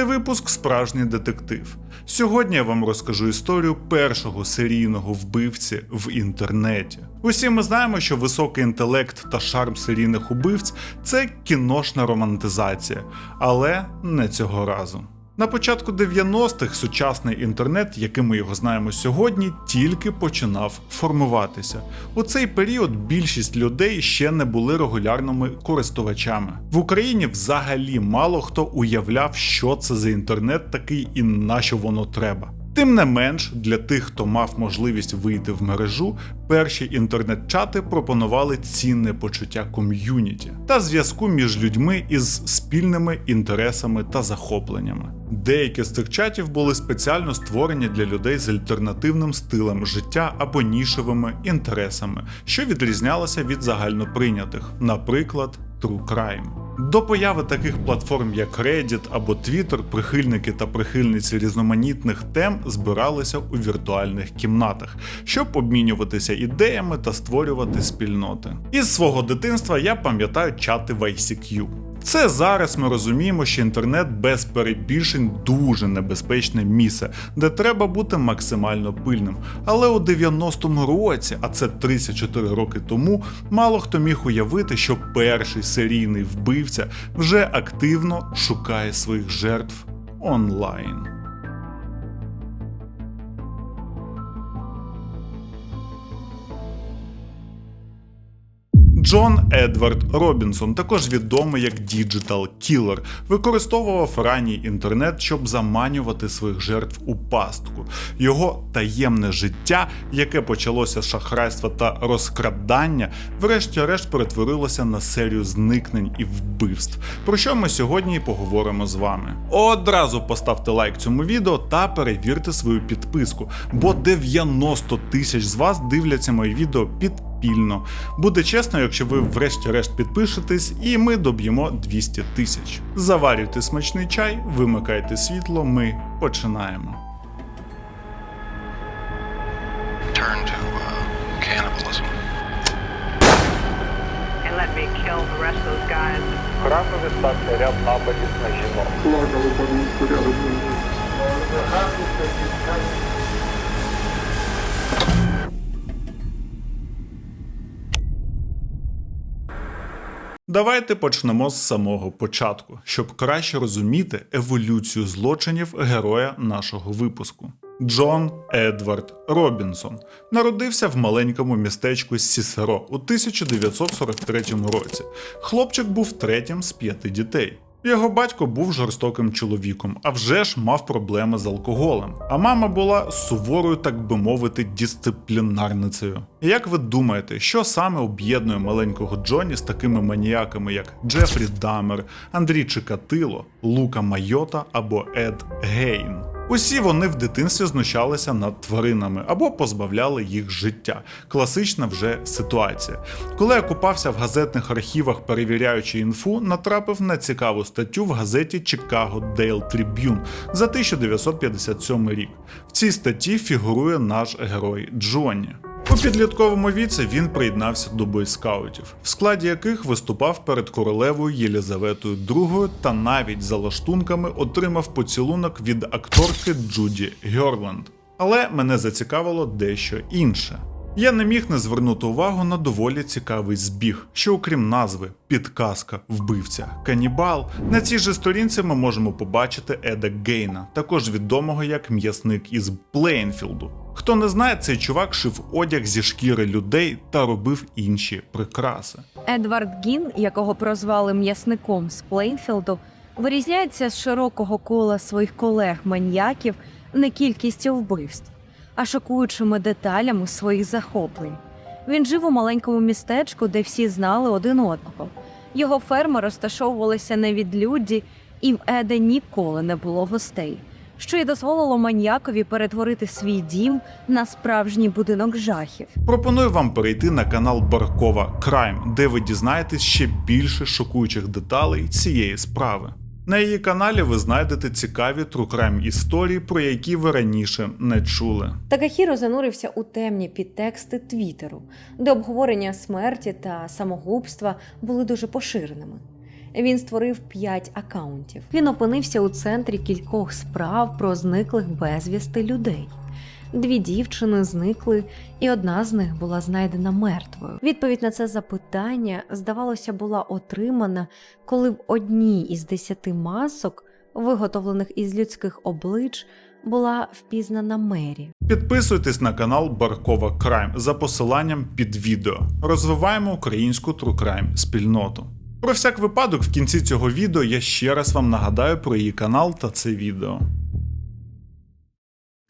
Цей випуск справжній детектив. Сьогодні я вам розкажу історію першого серійного вбивці в інтернеті. Усі ми знаємо, що високий інтелект та шарм серійних убивць це кіношна романтизація, але не цього разу. На початку 90-х сучасний інтернет, яким ми його знаємо сьогодні, тільки починав формуватися. У цей період більшість людей ще не були регулярними користувачами. В Україні взагалі мало хто уявляв, що це за інтернет такий і на що воно треба. Тим не менш, для тих, хто мав можливість вийти в мережу, перші інтернет-чати пропонували цінне почуття ком'юніті та зв'язку між людьми із спільними інтересами та захопленнями. Деякі з цих чатів були спеціально створені для людей з альтернативним стилем життя або нішевими інтересами, що відрізнялося від загальноприйнятих, наприклад, True Crime. До появи таких платформ, як Reddit або Twitter, прихильники та прихильниці різноманітних тем збиралися у віртуальних кімнатах, щоб обмінюватися ідеями та створювати спільноти. Із свого дитинства я пам'ятаю чати в ICQ. Це зараз ми розуміємо, що інтернет без перебільшень дуже небезпечне місце, де треба бути максимально пильним. Але у 90-му році, а це 34 роки тому, мало хто міг уявити, що перший серійний вбивця вже активно шукає своїх жертв онлайн. Джон Едвард Робінсон, також відомий як Digital Killer, використовував ранній інтернет, щоб заманювати своїх жертв у пастку. Його таємне життя, яке почалося з шахрайства та розкрадання, врешті-решт перетворилося на серію зникнень і вбивств. Про що ми сьогодні і поговоримо з вами. Одразу поставте лайк цьому відео та перевірте свою підписку, бо 90 тисяч з вас дивляться мої відео під підпільно. Буде чесно, якщо ви врешті-решт підпишетесь, і ми доб'ємо 200 тисяч. Заварюйте смачний чай, вимикайте світло. Ми починаємо. turn to uh, cannibalism. and let me kill the rest of those guys. Красові стався ряд нападів на жінок. плакали по місту рядом зі мною. Давайте почнемо з самого початку, щоб краще розуміти еволюцію злочинів героя нашого випуску. Джон Едвард Робінсон народився в маленькому містечку Сісеро у 1943 році. Хлопчик був третім з п'яти дітей. Його батько був жорстоким чоловіком, а вже ж мав проблеми з алкоголем. А мама була суворою, так би мовити, дисциплінарницею. Як ви думаєте, що саме об'єднує маленького Джоні з такими маніяками, як Джефрі Дамер, Андрій Чикатило, Лука Майота або Ед Гейн? Усі вони в дитинстві знущалися над тваринами або позбавляли їх життя. Класична вже ситуація. Коли я купався в газетних архівах, перевіряючи інфу, натрапив на цікаву статтю в газеті Chicago Daily Tribune за 1957 рік. В цій статті фігурує наш герой Джонні. У підлітковому віці він приєднався до бойскаутів, в складі яких виступав перед королевою Єлізаветою II та навіть за лаштунками отримав поцілунок від акторки Джуді Гьорленд. Але мене зацікавило дещо інше. Я не міг не звернути увагу на доволі цікавий збіг, що окрім назви, підказка, вбивця, канібал, на цій же сторінці ми можемо побачити Еда Гейна, також відомого як м'ясник із Плейнфілду. Хто не знає, цей чувак шив одяг зі шкіри людей та робив інші прикраси. Едвард Гін, якого прозвали м'ясником з Плейнфілду, вирізняється з широкого кола своїх колег-маньяків не кількістю вбивств, а шокуючими деталями своїх захоплень. Він жив у маленькому містечку, де всі знали один одного. Його ферми розташовувалися на відлюдді, і в Еде ніколи не було гостей, що й дозволило маньякові перетворити свій дім на справжній будинок жахів. Пропоную вам перейти на канал Баркова Крайм, де ви дізнаєтесь ще більше шокуючих деталей цієї справи. На її каналі ви знайдете цікаві трукрайм історії, про які ви раніше не чули. Такахіро занурився у темні підтексти Твіттеру, де обговорення смерті та самогубства були дуже поширеними. Він створив п'ять акаунтів. Він опинився у центрі кількох справ про зниклих безвісти людей. Дві дівчини зникли, і одна з них була знайдена мертвою. Відповідь на це запитання, здавалося, була отримана, коли в одній із десяти масок, виготовлених із людських облич, була впізнана Мері. Підписуйтесь на канал Баркова Крайм за посиланням під відео. Розвиваємо українську Crime спільноту. Про всяк випадок в кінці цього відео я ще раз вам нагадаю про її канал та це відео.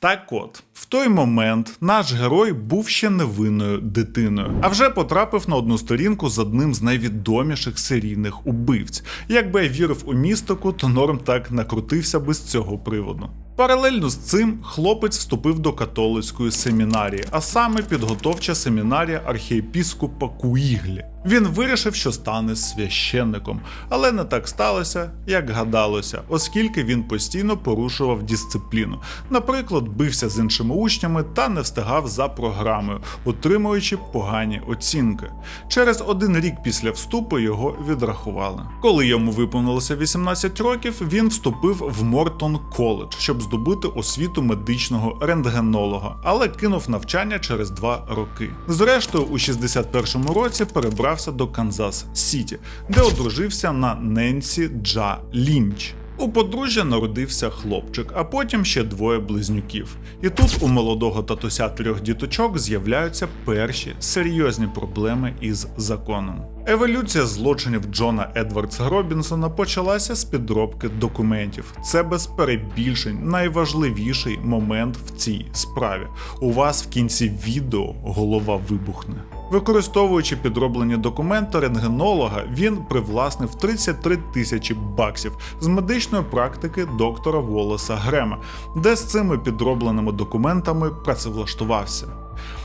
Так от, в той момент наш герой був ще невинною дитиною, а вже потрапив на одну сторінку з одним з найвідоміших серійних убивць. Якби я вірив у містику, то норм так накрутився би з цього приводу. Паралельно з цим хлопець вступив до католицької семінарії, а саме підготовча семінарія архієпіскопа Куіглі. Він вирішив, що стане священником, але не так сталося, як гадалося, оскільки він постійно порушував дисципліну. Наприклад, бився з іншими учнями та не встигав за програмою, отримуючи погані оцінки. Через один рік після вступу його відрахували. Коли йому виповнилося 18 років, він вступив в Мортон коледж, щоб здобути освіту медичного рентгенолога, але кинув навчання через два роки. Зрештою, у 61-му році перебрався до Канзас Сіті, де одружився на Ненсі Джа Лінч. У подружжя народився хлопчик, а потім ще двоє близнюків. І тут у молодого татуся трьох діточок з'являються перші серйозні проблеми із законом. Еволюція злочинів Джона Едвардса Робінсона почалася з підробки документів. Це без перебільшень найважливіший момент в цій справі. У вас в кінці відео голова вибухне. Використовуючи підроблені документи рентгенолога, він привласнив 33 тисячі баксів з медичної практики доктора Волоса Грема, де з цими підробленими документами працевлаштувався.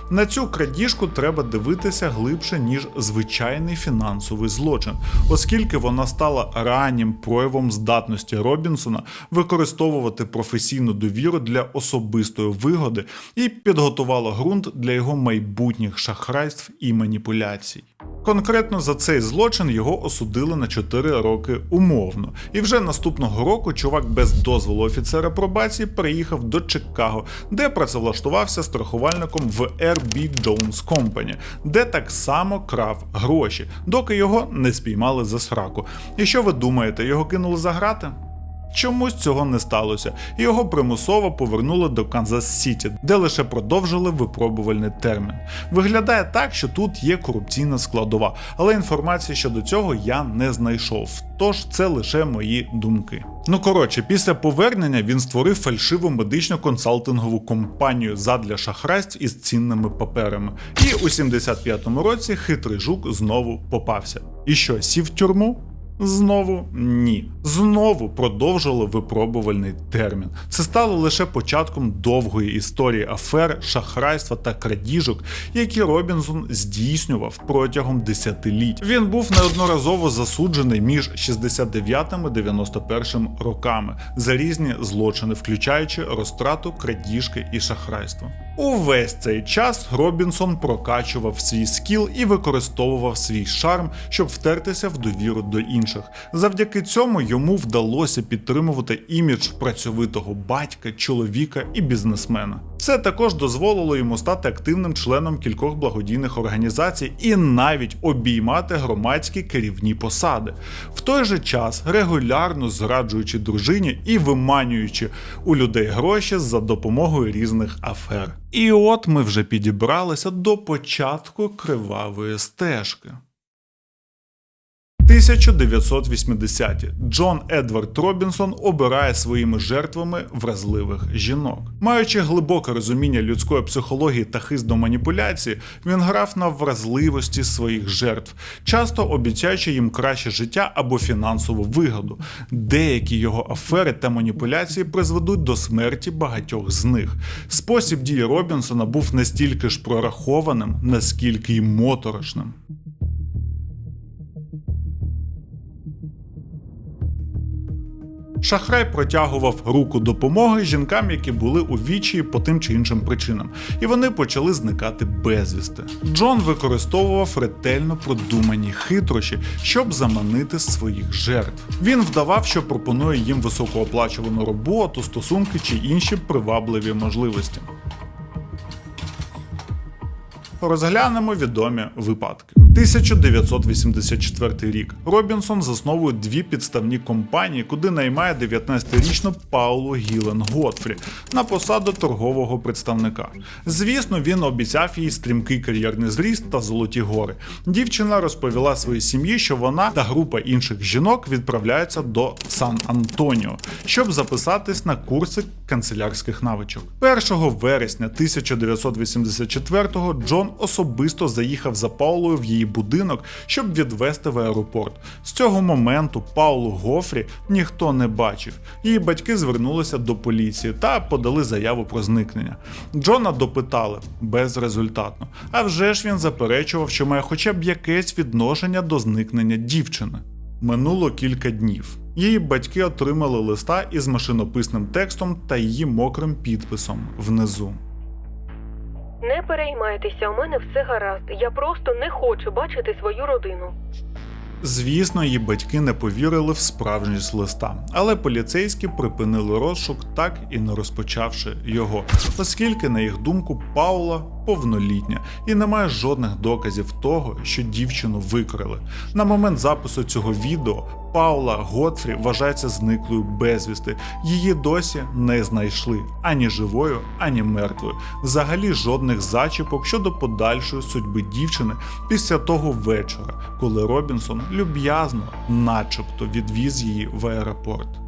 На цю крадіжку треба дивитися глибше, ніж звичайний фінансовий злочин, оскільки вона стала раннім проявом здатності Робінсона використовувати професійну довіру для особистої вигоди і підготувала ґрунт для його майбутніх шахрайств і маніпуляцій. Конкретно за цей злочин його осудили на 4 роки умовно, і вже наступного року чувак без дозволу офіцера пробації переїхав до Чикаго, де працевлаштувався страхувальником в RB Jones Company, де так само крав гроші, доки його не спіймали за сраку. І що ви думаєте, його кинули за грати? Чомусь цього не сталося, і його примусово повернули до Канзас Сіті, де лише продовжили випробувальний термін. Виглядає так, що тут є корупційна складова, але інформації щодо цього я не знайшов. Тож це лише мої думки. Ну коротше, після повернення він створив фальшиву медичну консалтингову компанію задля шахрайств із цінними паперами. І у 75-му році хитрий жук знову попався. І що, сів в тюрму? Знову ні. Знову продовжили випробувальний термін. Це стало лише початком довгої історії афер, шахрайства та крадіжок, які Робінсон здійснював протягом десятиліть. Він був неодноразово засуджений між 69 і 91 роками за різні злочини, включаючи розтрату, крадіжки і шахрайство. Увесь цей час Робінсон прокачував свій скіл і використовував свій шарм, щоб втертися в довіру до інших. Завдяки цьому йому вдалося підтримувати імідж працьовитого батька, чоловіка і бізнесмена. Це також дозволило йому стати активним членом кількох благодійних організацій і навіть обіймати громадські керівні посади. В той же час регулярно зраджуючи дружині і виманюючи у людей гроші за допомогою різних афер. І от ми вже підібралися до початку кривавої стежки. 1980-ті Джон Едвард Робінсон обирає своїми жертвами вразливих жінок. Маючи глибоке розуміння людської психології та хист до маніпуляції, він грав на вразливості своїх жертв, часто обіцяючи їм краще життя або фінансову вигоду. Деякі його афери та маніпуляції призведуть до смерті багатьох з них. Спосіб дії Робінсона був настільки ж прорахованим, наскільки й моторошним. Шахрай протягував руку допомоги жінкам, які були у вічі по тим чи іншим причинам, і вони почали зникати безвісти. Джон використовував ретельно продумані хитрощі, щоб заманити своїх жертв. Він вдавав, що пропонує їм високооплачувану роботу, стосунки чи інші привабливі можливості. Розглянемо відомі випадки. 1984 рік. Робінсон засновує дві підставні компанії, куди наймає 19-річну Паулу Гілен Готфрі на посаду торгового представника. Звісно, він обіцяв їй стрімкий кар'єрний зріст та золоті гори. Дівчина розповіла своїй сім'ї, що вона та група інших жінок відправляються до Сан-Антоніо, щоб записатись на курси канцелярських навичок. 1 вересня 1984-го Джон особисто заїхав за Паулою в її будинок, щоб відвести в аеропорт. З цього моменту Паулу Гофрі ніхто не бачив. Її батьки звернулися до поліції та подали заяву про зникнення. Джона допитали безрезультатно. А вже ж він заперечував, що має хоча б якесь відношення до зникнення дівчини. Минуло кілька днів. Її батьки отримали листа із машинописним текстом та її мокрим підписом внизу. Не переймайтеся, у мене все гаразд. Я просто не хочу бачити свою родину. Звісно, її батьки не повірили в справжність листа, але поліцейські припинили розшук, так і не розпочавши його, оскільки, на їх думку, Паула повнолітня і немає жодних доказів того, що дівчину викрили. На момент запису цього відео Паула Готфрі вважається зниклою безвісти. Її досі не знайшли ані живою, ані мертвою. Взагалі жодних зачіпок щодо подальшої судьби дівчини після того вечора, коли Робінсон люб'язно, начебто, відвіз її в аеропорт.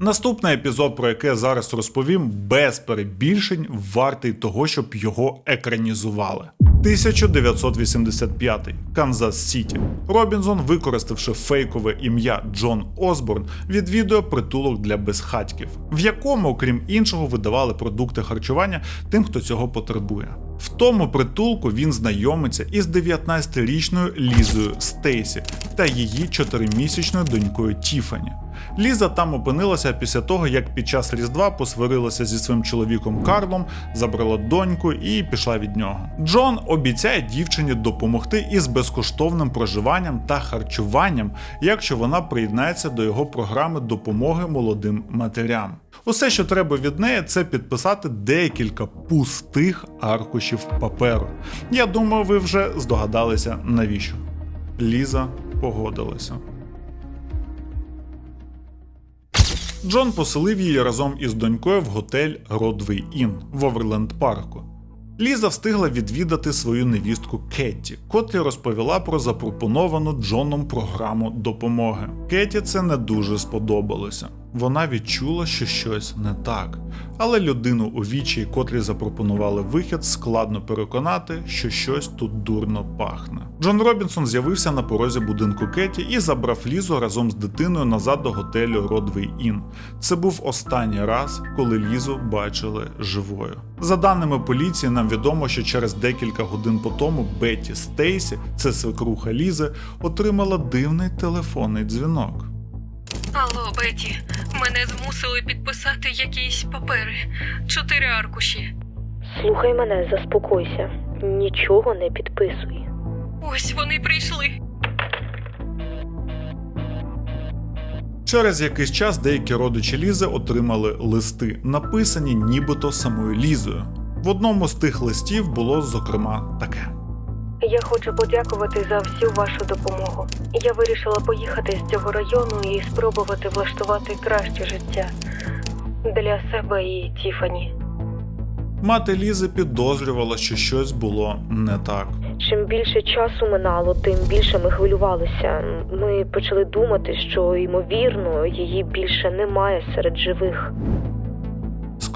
Наступний епізод, про який я зараз розповім, без перебільшень вартий того, щоб його екранізували. 1985 Канзас Сіті. Робінзон, використавши фейкове ім'я Джон Осборн, відвідує притулок для безхатьків, в якому, окрім іншого, видавали продукти харчування тим, хто цього потребує. В тому притулку він знайомиться із 19-річною Лізою Стейсі та її 4-місячною донькою Тіфані. Ліза там опинилася після того, як під час Різдва посварилася зі своїм чоловіком Карлом, забрала доньку і пішла від нього. Джон обіцяє дівчині допомогти із безкоштовним проживанням та харчуванням, якщо вона приєднається до його програми допомоги молодим матерям. Усе, що треба від неї, це підписати декілька пустих аркушів паперу. Я думаю, ви вже здогадалися навіщо. Ліза погодилася. Джон поселив її разом із донькою в готель Родвей Ін в Оверленд Парку. Ліза встигла відвідати свою невістку Кетті, котрі розповіла про запропоновану Джоном програму допомоги. Кетті це не дуже сподобалося. Вона відчула, що щось не так. Але людину у вічі, котрі запропонували вихід, складно переконати, що щось тут дурно пахне. Джон Робінсон з'явився на порозі будинку Кеті і забрав Лізу разом з дитиною назад до готелю Родвей Ін. Це був останній раз, коли Лізу бачили живою. За даними поліції, нам відомо, що через декілька годин по тому Бетті Стейсі, це свекруха Лізи, отримала дивний телефонний дзвінок. Алло, Беті, мене змусили підписати якісь папери. Чотири аркуші. Слухай мене, заспокойся. Нічого не підписуй. Ось вони прийшли. Через якийсь час деякі родичі Лізи отримали листи, написані нібито самою Лізою. В одному з тих листів було зокрема таке. Я хочу подякувати за всю вашу допомогу. Я вирішила поїхати з цього району і спробувати влаштувати краще життя для себе і Тіфані. Мати Лізи підозрювала, що щось було не так. Чим більше часу минало, тим більше ми хвилювалися. Ми почали думати, що ймовірно її більше немає серед живих.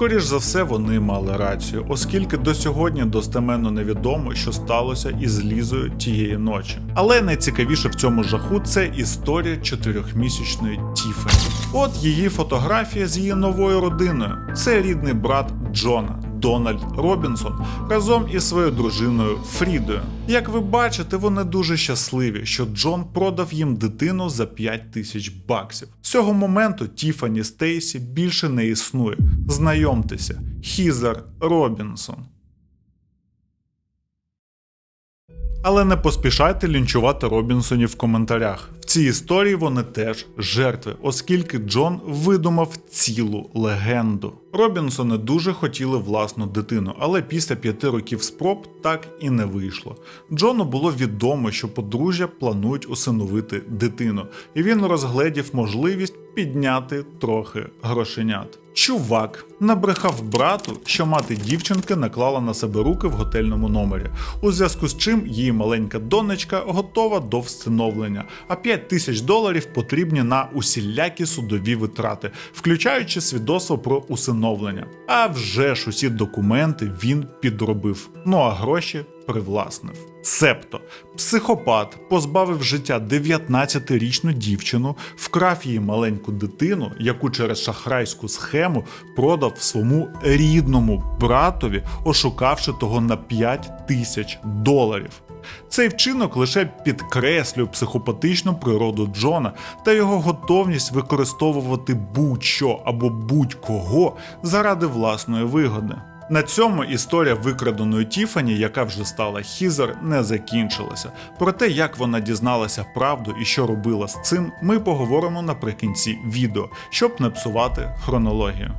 Скоріш за все, вони мали рацію, оскільки до сьогодні достеменно невідомо, що сталося із Лізою тієї ночі. Але найцікавіше в цьому жаху це історія чотирьохмісячної Тіфані. От її фотографія з її новою родиною. Це рідний брат Джона, Дональд Робінсон разом із своєю дружиною Фрідою. Як ви бачите, вони дуже щасливі, що Джон продав їм дитину за 5 тисяч баксів. З цього моменту Тіфані Стейсі більше не існує. Знайомтеся, Хізер Робінсон. Але не поспішайте лінчувати Робінсонів в коментарях. В цій історії вони теж жертви, оскільки Джон видумав цілу легенду. Робінсони дуже хотіли власну дитину, але після п'яти років спроб так і не вийшло. Джону було відомо, що подружжя планують усиновити дитину, і він розгледів можливість підняти трохи грошенят. Чувак набрехав брату, що мати дівчинки наклала на себе руки в готельному номері, у зв'язку з чим її маленька донечка готова до всиновлення, а 5 тисяч доларів потрібні на усілякі судові витрати, включаючи свідоцтво про усиновлення. А вже ж усі документи він підробив. Ну а гроші привласнив. Себто психопат позбавив життя 19-річну дівчину, вкрав її маленьку дитину, яку через шахрайську схему продав своєму рідному братові, ошукавши того на 5 тисяч доларів. Цей вчинок лише підкреслює психопатичну природу Джона та його готовність використовувати будь-що або будь-кого заради власної вигоди. На цьому історія викраденої Тіфані, яка вже стала Хізер, не закінчилася. Про те, як вона дізналася правду і що робила з цим, ми поговоримо наприкінці відео, щоб не псувати хронологію.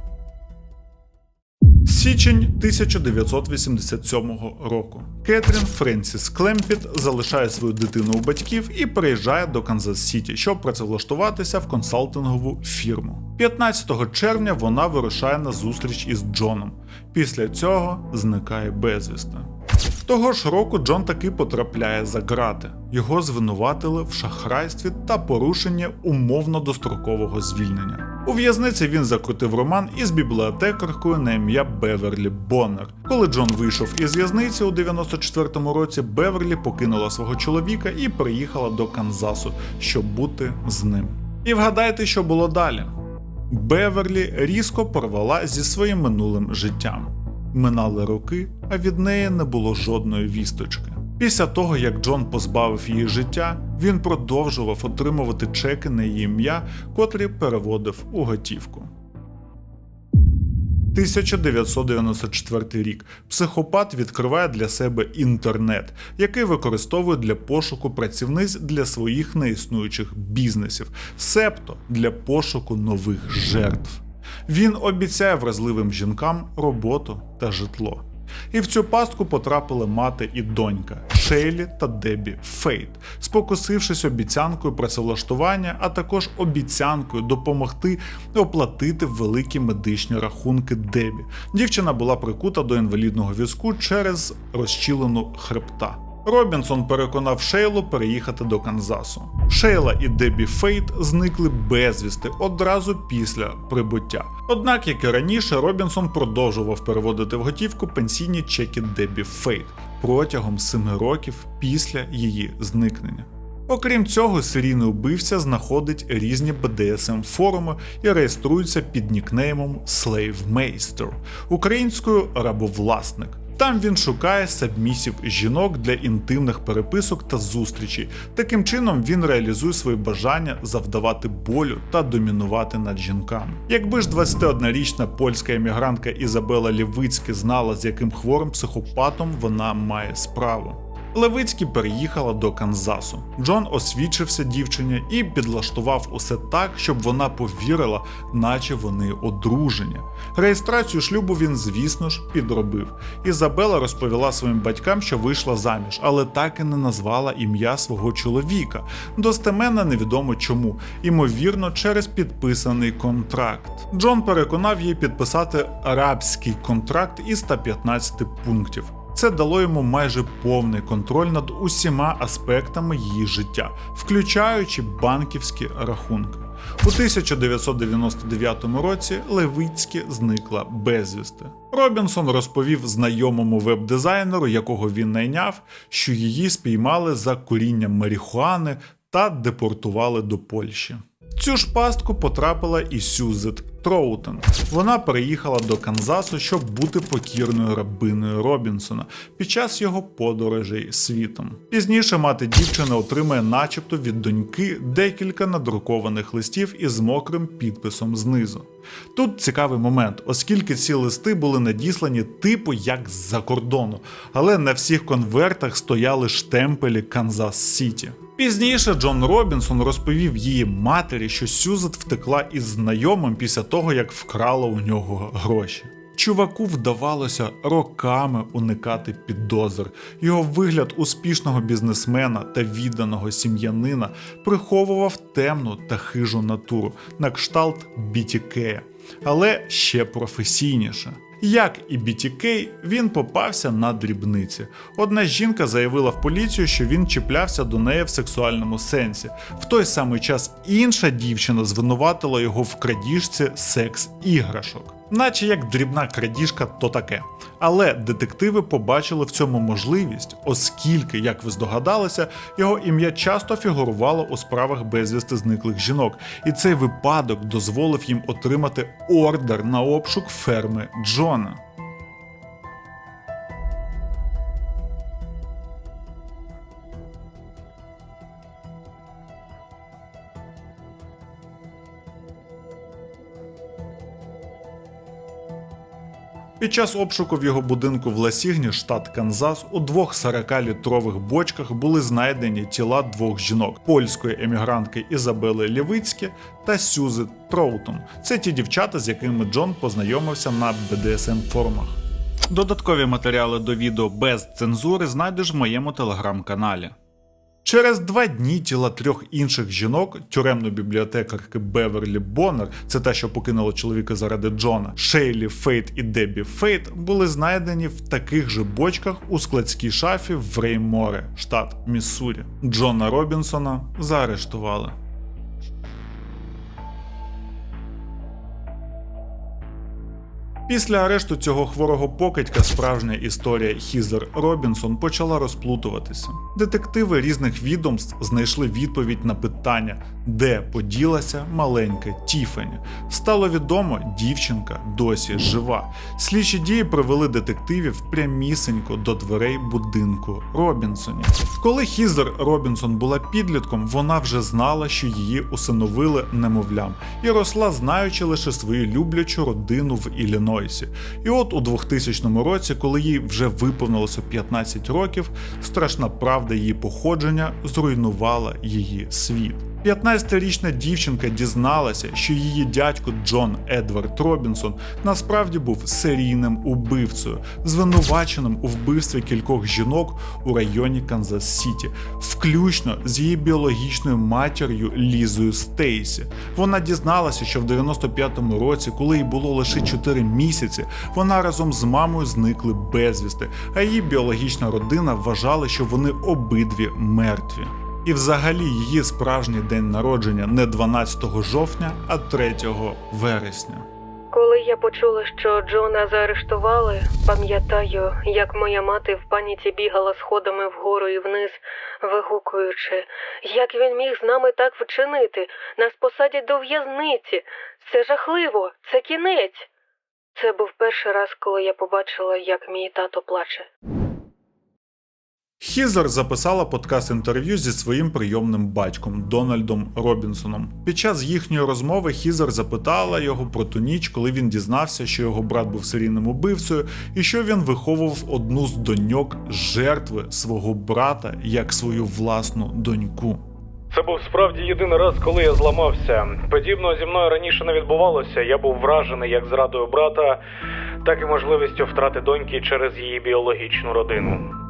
Січень 1987 року. Кетрін Френсіс Клемпіт залишає свою дитину у батьків і переїжджає до Канзас Сіті, щоб працевлаштуватися в консалтингову фірму. 15 червня вона вирушає на зустріч із Джоном. Після цього зникає безвісти. Того ж року Джон таки потрапляє за грати. Його звинуватили в шахрайстві та порушенні умовно дострокового звільнення. У в'язниці він закрутив роман із бібліотекаркою на ім'я Беверлі Боннер. Коли Джон вийшов із в'язниці у 94-му році, Беверлі покинула свого чоловіка і приїхала до Канзасу, щоб бути з ним. І вгадайте, що було далі. Беверлі різко порвала зі своїм минулим життям. Минали роки, а від неї не було жодної вісточки. Після того, як Джон позбавив її життя, він продовжував отримувати чеки на її ім'я, котрі переводив у готівку. 1994 рік психопат відкриває для себе інтернет, який використовує для пошуку працівниць для своїх неіснуючих бізнесів, себто для пошуку нових жертв. Він обіцяє вразливим жінкам роботу та житло. І в цю пастку потрапили мати і донька Шейлі та Дебі Фейт, спокусившись обіцянкою працевлаштування, а також обіцянкою допомогти оплатити великі медичні рахунки Дебі. Дівчина була прикута до інвалідного візку через розчілену хребта. Робінсон переконав Шейлу переїхати до Канзасу. Шейла і Дебі Фейт зникли безвісти одразу після прибуття. Однак, як і раніше, Робінсон продовжував переводити в готівку пенсійні чеки Дебі Фейт протягом семи років після її зникнення. Окрім цього, серійний убивця знаходить різні BDSM форуми і реєструється під нікнеймом Slave Meister, українською рабовласник. Там він шукає сабмісів жінок для інтимних переписок та зустрічей. Таким чином він реалізує свої бажання завдавати болю та домінувати над жінками. Якби ж 21-річна польська емігрантка Ізабела Лівицьке знала, з яким хворим психопатом вона має справу. Левицькі переїхала до Канзасу. Джон освічився дівчині і підлаштував усе так, щоб вона повірила, наче вони одружені. Реєстрацію шлюбу він, звісно ж, підробив. Ізабела розповіла своїм батькам, що вийшла заміж, але так і не назвала ім'я свого чоловіка. Достеменно невідомо чому, ймовірно, через підписаний контракт. Джон переконав її підписати арабський контракт із 115 пунктів. Це дало йому майже повний контроль над усіма аспектами її життя, включаючи банківські рахунки. У 1999 році Левицькі зникла безвісти. Робінсон розповів знайомому веб-дизайнеру, якого він найняв, що її спіймали за курінням марихуани та депортували до Польщі. Цю ж пастку потрапила і Сюзет Троутен. Вона переїхала до Канзасу, щоб бути покірною рабиною Робінсона під час його подорожей світом. Пізніше мати дівчини отримає, начебто, від доньки декілька надрукованих листів із мокрим підписом знизу. Тут цікавий момент, оскільки ці листи були надіслані типу як з-за кордону, але на всіх конвертах стояли штемпелі Канзас Сіті. Пізніше Джон Робінсон розповів її матері, що Сюзет втекла із знайомим після того, як вкрала у нього гроші. Чуваку вдавалося роками уникати підозр. Його вигляд успішного бізнесмена та відданого сім'янина приховував темну та хижу натуру на кшталт BTK, але ще професійніше. Як і BTK, він попався на дрібниці. Одна жінка заявила в поліцію, що він чіплявся до неї в сексуальному сенсі. В той самий час інша дівчина звинуватила його в крадіжці секс-іграшок. Наче як дрібна крадіжка, то таке. Але детективи побачили в цьому можливість, оскільки, як ви здогадалися, його ім'я часто фігурувало у справах безвісти зниклих жінок, і цей випадок дозволив їм отримати ордер на обшук ферми Джона. Під час обшуку в його будинку в Ласігні, штат Канзас, у двох 40-літрових бочках були знайдені тіла двох жінок польської емігрантки Ізабели Лєвицьке та Сюзи Троутон. Це ті дівчата, з якими Джон познайомився на BDSM форумах. Додаткові матеріали до відео без цензури знайдеш в моєму телеграм-каналі. Через два дні тіла трьох інших жінок, тюремної бібліотекарки Беверлі Боннер, це та, що покинула чоловіка заради Джона, Шейлі Фейт і Дебі Фейт, були знайдені в таких же бочках у складській шафі в Рейморе, штат Міссурі. Джона Робінсона заарештували. Після арешту цього хворого покидька справжня історія Хізер Робінсон почала розплутуватися. Детективи різних відомств знайшли відповідь на питання, де поділася маленька Тіфані. Стало відомо, дівчинка досі жива. Слідчі дії привели детективів прямісенько до дверей будинку Робінсонів. Коли Хізер Робінсон була підлітком, вона вже знала, що її усиновили немовлям, і росла, знаючи лише свою люблячу родину в Іллінойсі. І от у 2000 році, коли їй вже виповнилося 15 років, страшна правда її походження зруйнувала її світ. 15-річна дівчинка дізналася, що її дядько Джон Едвард Робінсон насправді був серійним убивцею, звинуваченим у вбивстві кількох жінок у районі Канзас Сіті, включно з її біологічною матір'ю Лізою Стейсі. Вона дізналася, що в 95-му році, коли їй було лише 4 місяці, вона разом з мамою зникли безвісти, а її біологічна родина вважала, що вони обидві мертві. І взагалі її справжній день народження не 12 жовтня, а 3 вересня. Коли я почула, що Джона заарештували, пам'ятаю, як моя мати в паніці бігала сходами вгору і вниз, вигукуючи, як він міг з нами так вчинити? Нас посадять до в'язниці. Це жахливо, це кінець. Це був перший раз, коли я побачила, як мій тато плаче. Хізер записала подкаст інтерв'ю зі своїм прийомним батьком Дональдом Робінсоном. Під час їхньої розмови Хізер запитала його про ту ніч, коли він дізнався, що його брат був серійним убивцею, і що він виховував одну з доньок жертви свого брата як свою власну доньку. Це був справді єдиний раз, коли я зламався. Подібного зі мною раніше не відбувалося. Я був вражений як зрадою брата, так і можливістю втрати доньки через її біологічну родину.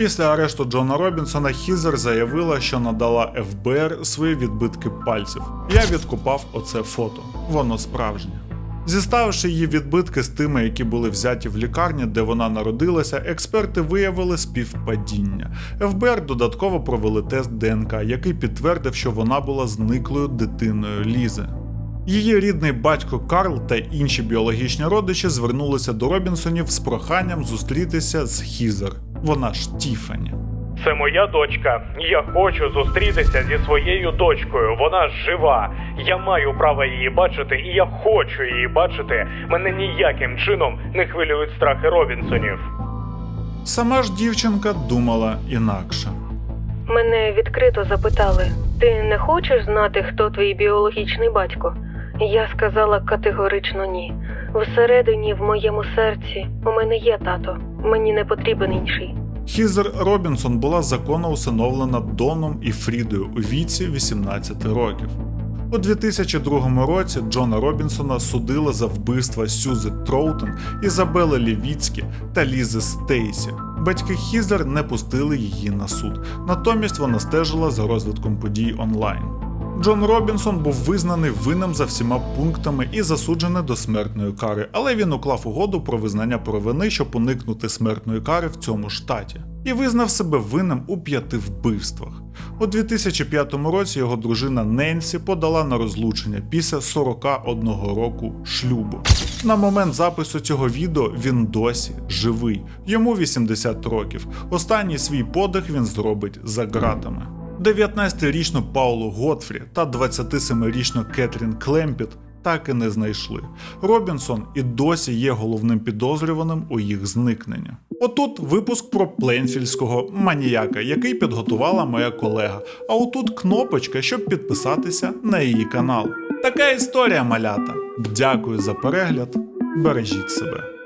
Після арешту Джона Робінсона Хізер заявила, що надала ФБР свої відбитки пальців. Я відкупав оце фото. Воно справжнє. Зіставивши її відбитки з тими, які були взяті в лікарні, де вона народилася, експерти виявили співпадіння. ФБР додатково провели тест ДНК, який підтвердив, що вона була зниклою дитиною Лізи. Її рідний батько Карл та інші біологічні родичі звернулися до Робінсонів з проханням зустрітися з Хізер. Вона ж Тіфані. Це моя дочка. Я хочу зустрітися зі своєю дочкою. Вона жива. Я маю право її бачити, і я хочу її бачити. Мене ніяким чином не хвилюють страхи Робінсонів. Сама ж дівчинка думала інакше. Мене відкрито запитали: ти не хочеш знати, хто твій біологічний батько? Я сказала категорично ні. Всередині, в моєму серці, у мене є тато. Мені не потрібен інший. Хізер Робінсон була законно усиновлена Доном і Фрідою у віці 18 років. У 2002 році Джона Робінсона судили за вбивства Сюзи Троутен, Ізабели Лівіцькі та Лізи Стейсі. Батьки Хізер не пустили її на суд, натомість вона стежила за розвитком подій онлайн. Джон Робінсон був визнаний винним за всіма пунктами і засуджений до смертної кари, але він уклав угоду про визнання провини, щоб уникнути смертної кари в цьому штаті, і визнав себе винним у п'яти вбивствах. У 2005 році його дружина Ненсі подала на розлучення після 41 року шлюбу. На момент запису цього відео він досі живий. Йому 80 років. Останній свій подих він зробить за ґратами. 19-річну Паулу Готфрі та 27-річну Кетрін Клемпіт так і не знайшли. Робінсон і досі є головним підозрюваним у їх зникненні. Отут випуск про пленфільського маніяка, який підготувала моя колега. А отут кнопочка, щоб підписатися на її канал. Така історія малята. Дякую за перегляд. Бережіть себе.